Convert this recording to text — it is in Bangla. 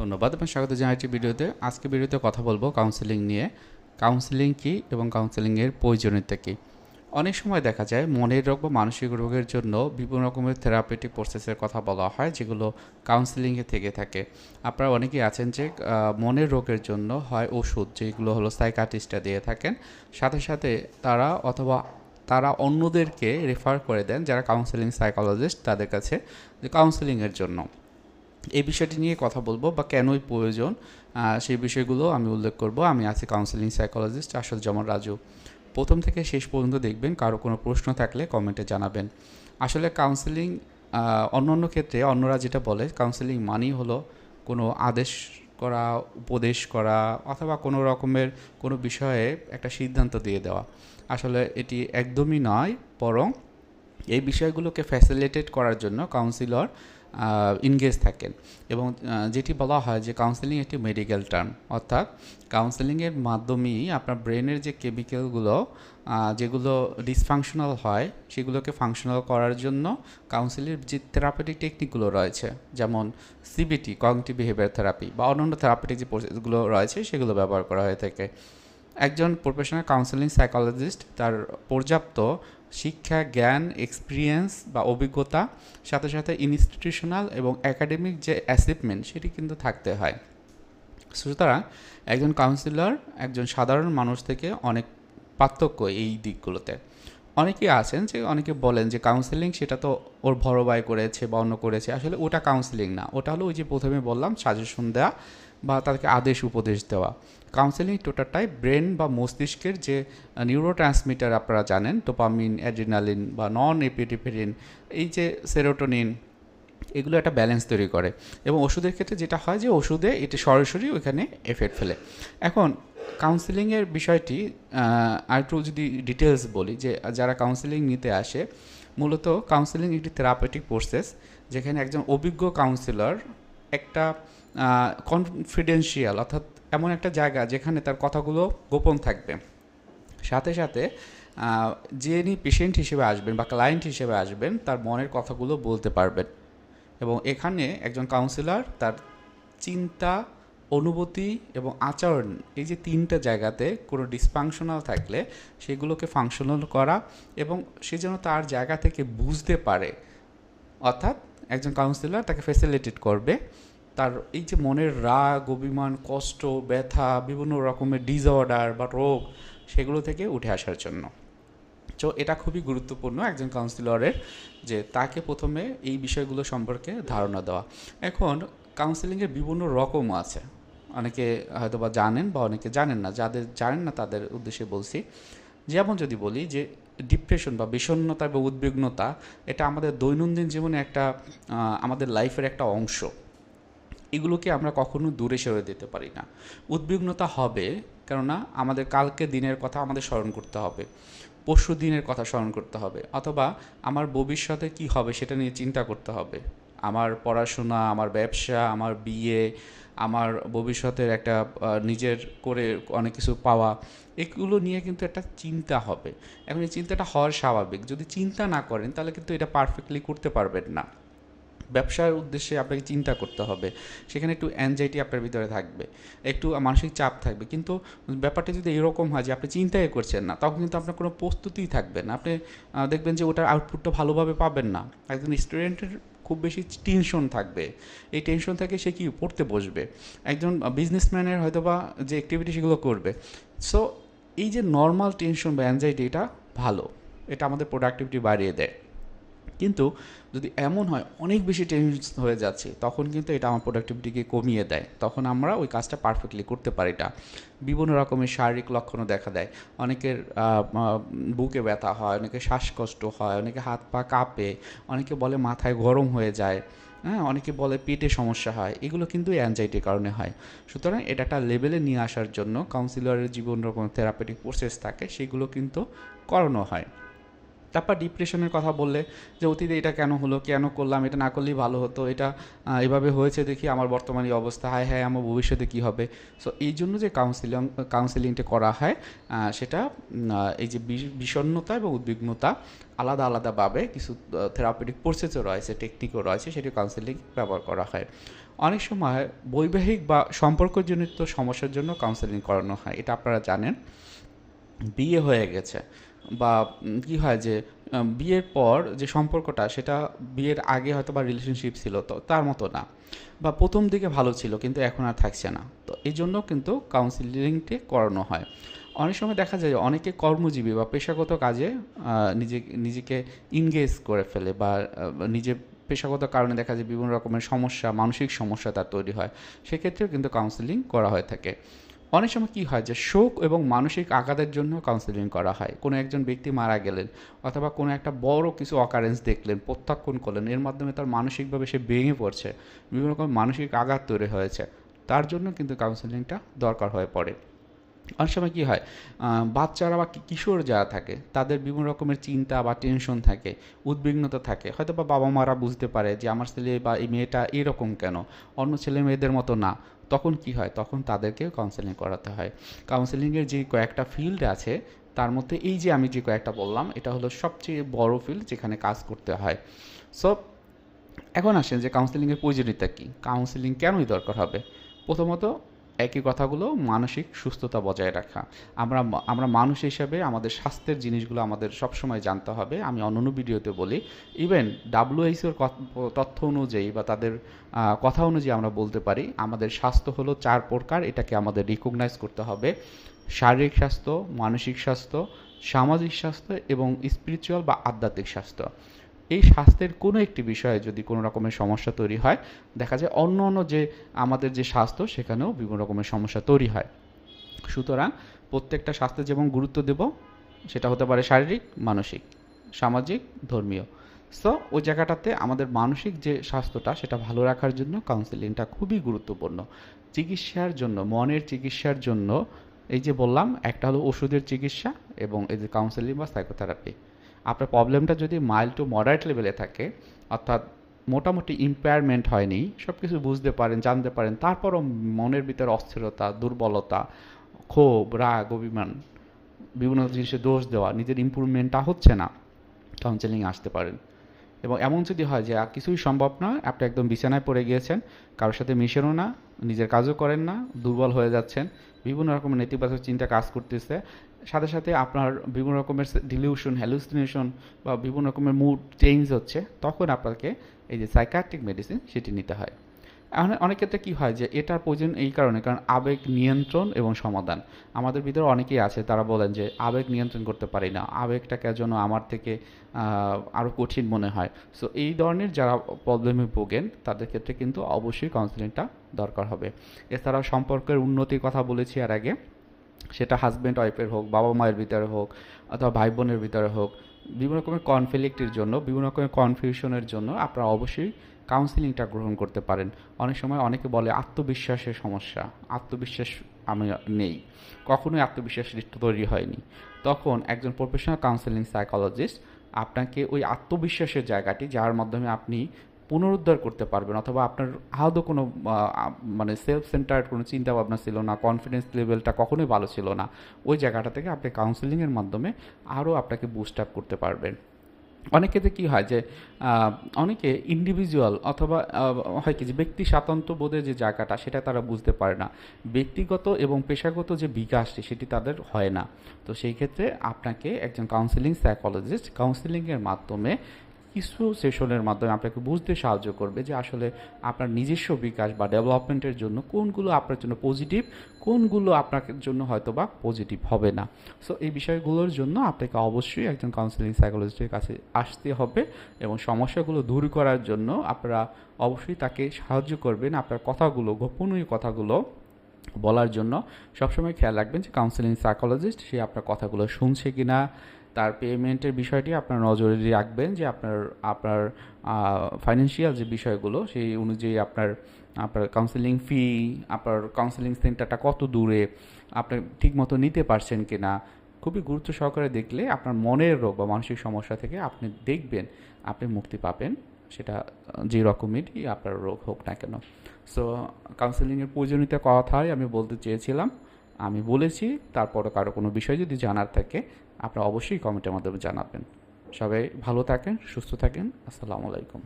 ধন্যবাদ এবং স্বাগত জানাচ্ছি ভিডিওতে। আজকে ভিডিওতে কথা বলব কাউন্সেলিং নিয়ে। কাউন্সেলিং কী এবং কাউন্সেলিংয়ের প্রয়োজনীয়তা কী? অনেক সময় দেখা যায় মনের রোগ বা মানসিক রোগের জন্য বিভিন্ন রকমের থেরাপিউটিক প্রসেসের কথা বলা হয়, যেগুলো কাউন্সেলিংয়ে থেকে থাকে। আপনারা অনেকেই আছেন যে মনের রোগের জন্য হয় ওষুধ, যেগুলো হলো সাইকাটিস্টরা দিয়ে থাকেন। সাথে সাথে তারা অথবা তারা অন্যদেরকে রেফার করে দেন যারা কাউন্সেলিং সাইকোলজিস্ট তাদের কাছে কাউন্সেলিংয়ের জন্য। এই বিষয়টি নিয়ে কথা বলব বা কেনই প্রয়োজন সেই বিষয়গুলো আমি উল্লেখ করব। আমি আছি কাউন্সেলিং সাইকোলজিস্ট আসল যেমন রাজু। প্রথম থেকে শেষ পর্যন্ত দেখবেন, কারও কোনো প্রশ্ন থাকলে কমেন্টে জানাবেন। আসলে কাউন্সেলিং অন্য অন্য ক্ষেত্রে অন্যরা যেটা বলে কাউন্সেলিং মানেই হলো কোনো আদেশ করা, উপদেশ করা অথবা কোনো রকমের কোনো বিষয়ে একটা সিদ্ধান্ত দিয়ে দেওয়া। আসলে এটি একদমই নয়, বরং এই বিষয়গুলোকে ফ্যাসিলিটেট করার জন্য কাউন্সিলর ইনগেজ থাকেন। এবং যেটি বলা হয় যে কাউন্সেলিং একটি মেডিকেল টার্ম অর্থাৎ কাউন্সেলিংয়ের মাধ্যমেই আপনার ব্রেনের যে কেমিক্যালগুলো যেগুলো ডিসফাংশনাল হয়, সেগুলোকে ফাংশনাল করার জন্য কাউন্সিলের যে থেরাপিটিক টেকনিকগুলো রয়েছে, যেমন সিবিটি কগনিটিভ বিহেভিয়ার থেরাপি বা অন্যান্য থেরাপিটিক যে প্রসেসগুলো রয়েছে, সেগুলো ব্যবহার করা হয়ে থাকে। একজন প্রফেশনাল কাউন্সেলিং সাইকোলজিস্ট তার পর্যাপ্ত শিক্ষা, জ্ঞান এক্সপিরিয়েন্স বা অভিজ্ঞতা, সাথে সাথে ইনস্টিটিউশনাল এবং একাডেমিক যে অ্যাচিভমেন্ট সেটি কিন্তু থাকতে হয়। সুতরাং একজন কাউন্সিলর একজন সাধারণ মানুষ থেকে অনেক পার্থক্য এই দিকগুলোতে। অনেকেই আছেন যে, অনেকে বলেন যে কাউন্সেলিং সেটা তো ওর ভাই করেছে বা অন্য করেছে। আসলে ওটা কাউন্সেলিং না। ওটা হলো ওই যে প্রথমে বললাম সাজেশন দেওয়া বা তাদেরকে আদেশ, উপদেশ দেওয়া। কাউন্সেলিং টোটালটাই ব্রেন বা মস্তিষ্কের যে নিউরো ট্রান্সমিটার আপনারা জানেন ডোপামিন অ্যাড্রিনালিন বা নন এপিডিফেরিন এই যে সেরোটোনিন এগুলো একটা ব্যালেন্স তৈরি করে। এবং ওষুধের ক্ষেত্রে যেটা হয় যে, ওষুধে এটি সরাসরি ওইখানে এফেক্ট ফেলে। এখন কাউন্সিলিংয়ের বিষয়টি আর একটু যদি ডিটেলস বলি যে, যারা কাউন্সিলিং নিতে আসে, মূলত কাউন্সিলিং একটি থেরাপিউটিক প্রসেস যেখানে একজন অভিজ্ঞ কাউন্সিলর একটা কনফিডেন্সিয়াল অর্থাৎ এমন একটা জায়গা যেখানে তার কথাগুলো গোপন থাকবে। সাথে সাথে যিনি পেশেন্ট হিসেবে আসবেন বা ক্লায়েন্ট হিসেবে আসবেন, তার মনের কথাগুলো বলতে পারবেন। এবং এখানে একজন কাউন্সিলর তার চিন্তা, অনুভূতি এবং আচরণ, এই যে তিনটা জায়গাতে কোনো ডিসফাংশনাল থাকলে সেগুলোকে ফাংশনাল করা এবং সে যেন তার জায়গা থেকে বুঝতে পারে। অর্থাৎ একজন কাউন্সিলর তাকে ফেসিলিটেট করবে। তার এই যে মনের রাগ, অভিমান, কষ্ট, ব্যথা, বিভিন্ন রকমের ডিসঅর্ডার বা রোগ, সেগুলো থেকে উঠে আসার জন্য। তো এটা খুবই গুরুত্বপূর্ণ একজন কাউন্সিলরের যে তাকে প্রথমে এই বিষয়গুলো সম্পর্কে ধারণা দেওয়া। এখন কাউন্সিলিংয়ের বিভিন্ন রকম আছে। অনেকে হয়তো বা জানেন বা অনেকে জানেন না, যাদের জানেন না তাদের উদ্দেশ্যে বলছি। যেমন যদি বলি যে ডিপ্রেশন বা বিষণ্ণতা বা উদ্বিগ্নতা, এটা আমাদের দৈনন্দিন জীবনে একটা আমাদের লাইফের একটা অংশ। এগুলোকে আমরা কখনো দূরে সরে দিতে পারি না। উদ্বিগ্নতা হবে, কেননা আমাদের কালকে দিনের কথা আমাদের স্মরণ করতে হবে। পরশু দিনের কথা স্মরণ করতে হবে, অথবা আমার ভবিষ্যতে কি হবে সেটা নিয়ে চিন্তা করতে হবে। আমার পড়াশোনা, আমার ব্যবসা, আমার বিয়ে, আমার ভবিষ্যতের একটা নিজের করে অনেক কিছু পাওয়া, এগুলো নিয়ে কিন্তু একটা চিন্তা হবে। এখন এই চিন্তাটা হওয়ার স্বাভাবিক। যদি চিন্তা না করেন, তাহলে কিন্তু এটা পারফেক্টলি করতে পারবেন না। ব্যবসার উদ্দেশ্যে আপনাকে চিন্তা করতে হবে। সেখানে একটু অ্যাংজাইটি আপনার ভিতরে থাকবে। একটু মানসিক চাপ থাকবে। কিন্তু ব্যাপারটা যদি এরকম হয় যে আপনি চিন্তাই করছেন না, তখন কিন্তু আপনার কোনো প্রস্তুতিই থাকবে না। আপনি দেখবেন যে ওটার আউটপুটটা ভালোভাবে পাবেন না। একজন স্টুডেন্টের খুব বেশি টেনশন থাকবে। এই টেনশন থেকে সে কি পড়তে বসবে? একজন বিজনেসম্যানের হয়তো বা যে অ্যাক্টিভিটি সেগুলো করবে। সো এই যে নর্মাল টেনশন বা অ্যাংজাইটি এটা ভালো। এটা আমাদের প্রোডাক্টিভিটি বাড়িয়ে দেয়। কিন্তু যদি এমন হয়, অনেক বেশি টেনশন হয়ে যাচ্ছে, তখন কিন্তু এটা আমার প্রোডাক্টিভিটিকে কমিয়ে দেয়। তখন আমরা ওই কাজটা পারফেক্টলি করতে পারি না। বিভিন্ন রকমের শারীরিক লক্ষণও দেখা দেয়। অনেকের বুকে ব্যথা হয়, অনেকের শ্বাসকষ্ট হয়, অনেকে হাত পা কাঁপে, অনেকে বলে মাথায় গরম হয়ে যায় হ্যাঁ অনেকে বলে পেটে সমস্যা হয়, এগুলো কিন্তু অ্যাংজাইটির কারণে হয়। সুতরাং এটা একটা লেভেলে নিয়ে আসার জন্য কাউন্সিলরের জীবন রকম থেরাপিটিক প্রসেস থাকে, সেগুলো কিন্তু করানো হয়। তারপর ডিপ্রেশনের কথা বললে যে, অতীতে এটা কেন হলো? কেন করলাম? এটা না করলেই ভালো হতো। এটা এভাবে হয়েছে দেখি আমার বর্তমানে এই অবস্থা। হায় হ্যাঁ আমার ভবিষ্যতে কী হবে? সো এই জন্য যে কাউন্সিলিং কাউন্সিলিংটা করা হয় সেটা এই যে বিষ- বিষণ্ণতা এবং উদ্বিগ্নতা আলাদা আলাদাভাবে কিছু থেরাপিউটিক প্রসেসও রয়েছে টেকনিকও রয়েছে, সেটি কাউন্সিলিং ব্যবহার করা হয়। অনেক সময় বৈবাহিক বা সম্পর্কজনিত সমস্যার জন্য কাউন্সেলিং করানো হয়, এটা আপনারা জানেন। বিয়ে হয়ে গেছে। বা কি হয় যে বিয়ের পর যে সম্পর্কটা, সেটা বিয়ের আগে হয়তো বা রিলেশনশিপ ছিল, তো তার মতো না। বা প্রথম দিকে ভালো ছিল, কিন্তু এখন আর থাকছে না। তো এই জন্য কিন্তু কাউন্সিলিংটি করানো হয়। অনেক সময় দেখা যায়, অনেকে কর্মজীবী বা পেশাগত কাজে নিজে, নিজেকে ইনগেজ করে ফেলে বা নিজের পেশাগত কারণে দেখা যায় বিভিন্ন রকমের সমস্যা, মানসিক সমস্যা তার তৈরি হয়। সেক্ষেত্রেও কিন্তু কাউন্সিলিং করা হয়ে থাকে। অনেক সময় কী হয় যে শোক এবং মানসিক আঘাতের জন্য কাউন্সেলিং করা হয়। কোনো একজন ব্যক্তি মারা গেলেন অথবা কোনো একটা বড় কিছু অকারেন্স দেখলেন, প্রত্যাখ্যান করলেন, এর মাধ্যমে তার মানসিকভাবে সে ভেঙে পড়ছে, বিভিন্ন রকম মানসিক আঘাত তৈরি হয়েছে। তার জন্য কিন্তু কাউন্সেলিংটা দরকার হয়ে পড়ে। অনেক সময় কী হয় বাচ্চারা বা কিশোর যারা থাকে, তাদের বিভিন্ন রকমের চিন্তা বা টেনশন থাকে, উদ্বিগ্নতা থাকে। হয়তো বা বাবা মারা বুঝতে পারে যে, আমার ছেলে বা এই মেয়েটা এরকম কেন? অন্য ছেলে মেয়েদের মতো না। তখন কি হয়? তখন তাদেরকেও কাউন্সেলিং করাতে হয়। কাউন্সেলিংয়ের যে কয়েকটা ফিল্ড আছে, তার মধ্যে এই যে আমি যে কয়েকটা বললাম, এটা হলো সবচেয়ে বড় ফিল্ড যেখানে কাজ করতে হয়। সো এখন আসেন যে কাউন্সেলিংয়ের প্রয়োজনীয়তা কী? কাউন্সেলিং কেনই দরকার হবে? প্রথমত একই কথাগুলো মানসিক সুস্থতা বজায় রাখা। আমরা আমরা মানুষ হিসেবে আমাদের স্বাস্থ্যের জিনিসগুলো আমাদের সবসময় জানতে হবে। আমি অন্যান্য ভিডিওতে বলি ইভেন ডাব্লিউএইচওর তথ্য অনুযায়ী বা তাদের কথা অনুযায়ী আমরা বলতে পারি, আমাদের স্বাস্থ্য হলো চার প্রকার, এটাকে আমাদের রিকগনাইজ করতে হবে। শারীরিক স্বাস্থ্য, মানসিক স্বাস্থ্য, সামাজিক স্বাস্থ্য এবং স্পিরিচুয়াল বা আধ্যাত্মিক স্বাস্থ্য। এই স্বাস্থ্যের কোনো একটি বিষয়ে যদি কোনো রকমের সমস্যা তৈরি হয়, দেখা যায় অন্য অন্য যে আমাদের যে স্বাস্থ্য, সেখানেও বিভিন্ন রকমের সমস্যা তৈরি হয়। সুতরাং প্রত্যেকটা স্বাস্থ্যে যেমন গুরুত্ব দেব, সেটা হতে পারে শারীরিক, মানসিক, সামাজিক, ধর্মীয়। সো ওই জায়গাটাতে আমাদের মানসিক যে স্বাস্থ্যটা, সেটা ভালো রাখার জন্য কাউন্সিলিংটা খুবই গুরুত্বপূর্ণ। চিকিৎসার জন্য, মনের চিকিৎসার জন্য, এই যে বললাম, একটা হলো ওষুধের চিকিৎসা এবং এই যে কাউন্সেলিং বা সাইকোথেরাপি আপনার প্রবলেমটা যদি মাইল্ড টু মডারেট লেভেলে থাকে, অর্থাৎ মোটামুটি ইম্পেয়ারমেন্ট হয়নি সব কিছু বুঝতে পারেন, জানতে পারেন, তারপরও মনের ভিতরে অস্থিরতা, দুর্বলতা, ক্ষোভ, রাগ, অভিমান, বিভিন্ন জিনিসে দোষ দেওয়া, নিজের ইম্প্রুভমেন্টটা হচ্ছে না কাউন্সেলিং আসতে পারেন। এবং এমন যদি হয় যে আর কিছুই সম্ভব নয় আপনি একদম বিছানায় পড়ে গিয়েছেন, কারোর সাথে মিশেনও না, নিজের কাজও করেন না, দুর্বল হয়ে যাচ্ছেন, বিভিন্ন রকমের নেতিবাচক চিন্তা কাজ করতেছে সাথে সাথে আপনার বিভিন্ন রকমের ডিলিউশন হ্যালুসিনেশন বা বিভিন্ন রকমের মুড চেঞ্জ হচ্ছে, তখন আপনাকে এই যে সাইকাট্রিক মেডিসিন সেটি নিতে হয়। এখন অনেক ক্ষেত্রে কী হয় যে এটার প্রয়োজন এই কারণে, কারণ আবেগ নিয়ন্ত্রণ এবং সমাধান। আমাদের ভিতরে অনেকেই আছে, তারা বলেন যে আবেগ নিয়ন্ত্রণ করতে পারি না, আবেগটাকে যেন আমার থেকে আরও কঠিন মনে হয়। সো এই ধরনের যারা প্রবলেমে ভোগেন, তাদের ক্ষেত্রে কিন্তু অবশ্যই কাউন্সিলিংটা দরকার হবে। এছাড়াও সম্পর্কের উন্নতির কথা বলেছি আর আগে। সেটা হাজব্যান্ড ওয়াইফের হোক, বাবা মায়ের ভিতরে হোক, অথবা ভাই বোনের ভিতরে হোক, বিভিন্ন রকমের কনফ্লিক্টের জন্য, বিভিন্ন রকমের কনফিউশনের জন্য আপনারা অবশ্যই কাউন্সিলিংটা গ্রহণ করতে পারেন। অনেক সময় অনেকে বলে আত্মবিশ্বাসের সমস্যা, আত্মবিশ্বাস আমি নেই। কখনোই আত্মবিশ্বাস তৈরি হয়নি। তখন একজন প্রফেশনাল কাউন্সেলিং সাইকোলজিস্ট আপনাকে ওই আত্মবিশ্বাসের জায়গাটি, যার মাধ্যমে আপনি পুনরুদ্ধার করতে পারবেন, অথবা আপনার আদৌ কোনো মানে সেলফ সেন্টার্ড কোনো চিন্তা ভাবনা ছিল না কনফিডেন্স লেভেলটা কখনোই ভালো ছিল না, ওই জায়গাটা থেকে আপনি কাউন্সেলিংয়ের মাধ্যমে আরও আপনাকে বুস্ট আপ করতে পারবেন। অনেক ক্ষেত্রে কী হয় যে অনেকে ইন্ডিভিজুয়াল অথবা হয় কি যে ব্যক্তি স্বাতন্ত্র্য বোধের যে জায়গাটা, সেটা তারা বুঝতে পারে না। ব্যক্তিগত এবং পেশাগত যে বিকাশটি, সেটি তাদের হয় না। তো সেই ক্ষেত্রে আপনাকে একজন কাউন্সিলিং সাইকোলজিস্ট কাউন্সিলিংয়ের মাধ্যমে কিছু সেশনের মাধ্যমে আপনাকে বুঝতে সাহায্য করবে যে আসলে আপনার নিজস্ব বিকাশ বা ডেভেলপমেন্টের জন্য কোনগুলো আপনার জন্য পজিটিভ, কোনগুলো আপনার জন্য হয়তো বা পজিটিভ হবে না। সো এই বিষয়গুলোর জন্য আপনাকে অবশ্যই একজন কাউন্সিলিং সাইকোলজিস্টের কাছে আসতে হবে এবং সমস্যাগুলো দূর করার জন্য আপনারা অবশ্যই তাকে সাহায্য করবেন আপনার কথাগুলো, গোপনীয় কথাগুলো বলার জন্য। সবসময় খেয়াল রাখবেন যে কাউন্সিলিং সাইকোলজিস্ট সে আপনার কথাগুলো শুনছে কি না তার পেমেন্টের বিষয়টি আপনার নজরে রাখবেন যে আপনার আপনার ফাইন্যান্সিয়াল যে বিষয়গুলো, সেই অনুযায়ী আপনার আপনার কাউন্সেলিং ফি আপনার কাউন্সেলিং সেন্টারটা কত দূরে, আপনি ঠিকমতো নিতে পারছেন কি না খুবই গুরুত্ব সহকারে দেখলে আপনার মনের রোগ বা মানসিক সমস্যা থেকে আপনি দেখবেন, আপনি মুক্তি পাবেন, সেটা, যে রকমেরই আপনার রোগ হোক না কেন। সো কাউন্সেলিংয়ের প্রয়োজনীয়তা কথাই আমি বলতে চেয়েছিলাম, আমি বলেছি, তারপরও কারও কোনো বিষয় যদি জানার থাকে আপনারা অবশ্যই কমেন্টের মাধ্যমে জানাবেন। সবাই ভালো থাকেন সুস্থ থাকেন। আসসালামু আলাইকুম।